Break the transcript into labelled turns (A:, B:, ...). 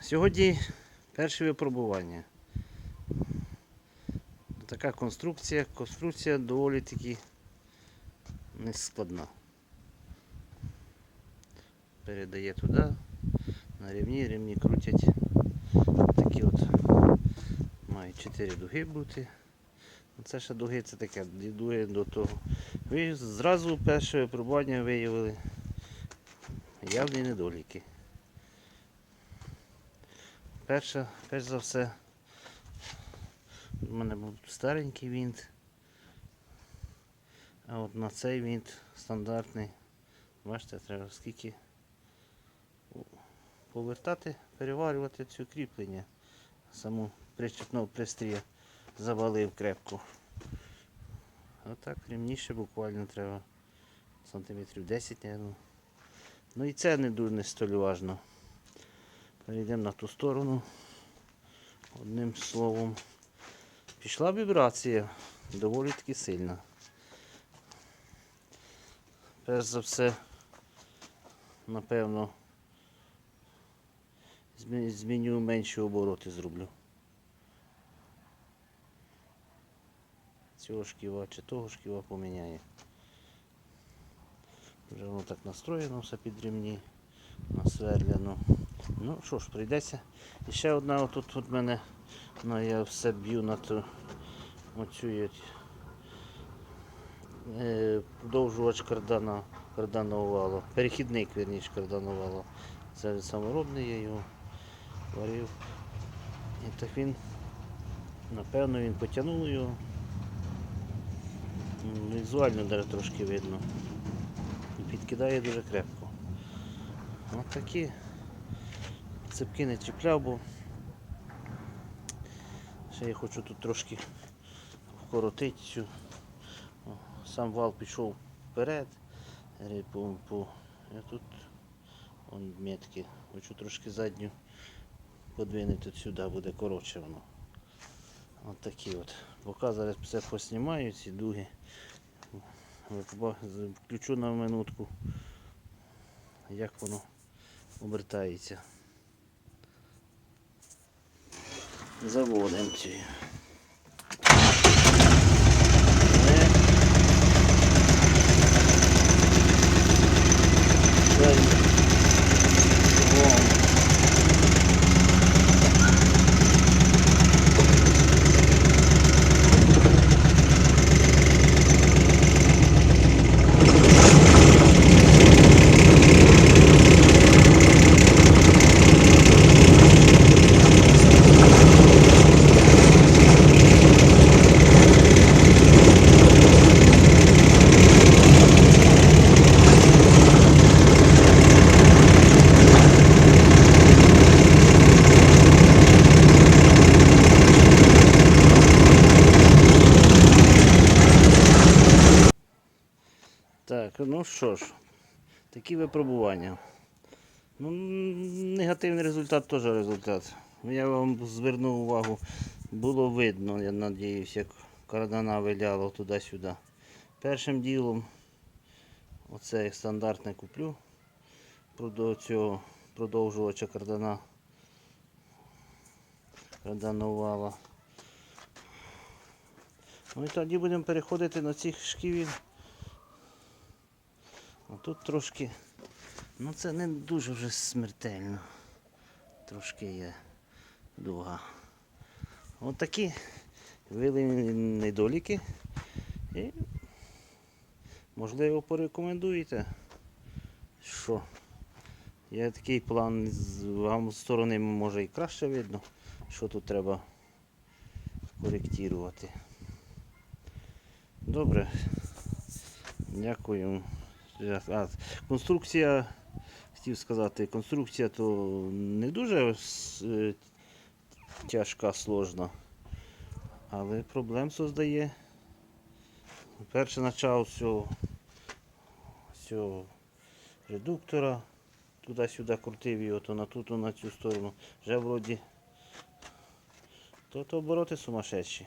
A: Сьогодні перше випробування. Така конструкція. Конструкція доволі таки нескладна. Передає туди, на рівні, рівні крутять. Такі от мають 4 дуги бути. Ну, Це ще дуги, це таке, дуги до того. Ви зразу перше випробування виявили явні недоліки. Перше, перш за все, у мене був старенький вінт. А от на цей вінт стандартний. Бачите, треба скільки повертати, переварювати цю кріплення. Саму причепного пристрія завалив крепко. Отак рівніше буквально треба сантиметрів 10, мабуть. Ну і це не дуже столь важно. Перейдемо на ту сторону. Одним словом. Пішла вібрація доволі таки сильна. Перш за все, напевно, змі- зміню менші обороти зроблю. Цього шківа чи того шківа поміняє. Вже воно так настроєно все під рівні, насверляно. Ну що ж, прийдеться. І ще одна отут от мене, ну я все б'ю на ту оцю е, продовжувач кардана, карданового валу. Перехідник, верніше, карданового валу. Це саморобний, я його варив. І так він, напевно, він потягнув його. Візуально навіть трошки видно. Підкидає дуже крепко. Ось такі цепки не чіпляв, бо ще я хочу тут трошки вкоротити цю. Сам вал пішов вперед. По, по, я тут вон метки. Хочу трошки задню подвинути сюди, буде коротше воно. От такі от. Поки зараз все поснімаю, ці дуги. Включу на минутку, як воно обертається. Заводимо ці. Не. Далі. Вон. Так, ну що ж, такі випробування. Ну, негативний результат теж результат. Я вам звернув увагу, було видно, я надіюсь, як кардана виляло туди-сюди. Першим ділом оце стандартне куплю цього продовжувача кардана. Карданувала. Ну і тоді будемо переходити на цих шківів. А тут трошки, ну це не дуже вже смертельно. Трошки є дуга. От такі виявлені недоліки. І можливо порекомендуєте, що є такий план, з вам з сторони може і краще видно, що тут треба коректувати. Добре. Дякую. А, конструкція, хотів сказати, конструкція то не дуже е, тяжка, сложна, але проблем создає. Перше почав цього, редуктора, туди-сюди крутив його, то на ту, то на цю сторону. Вже вроді то, то обороти сумасшедші.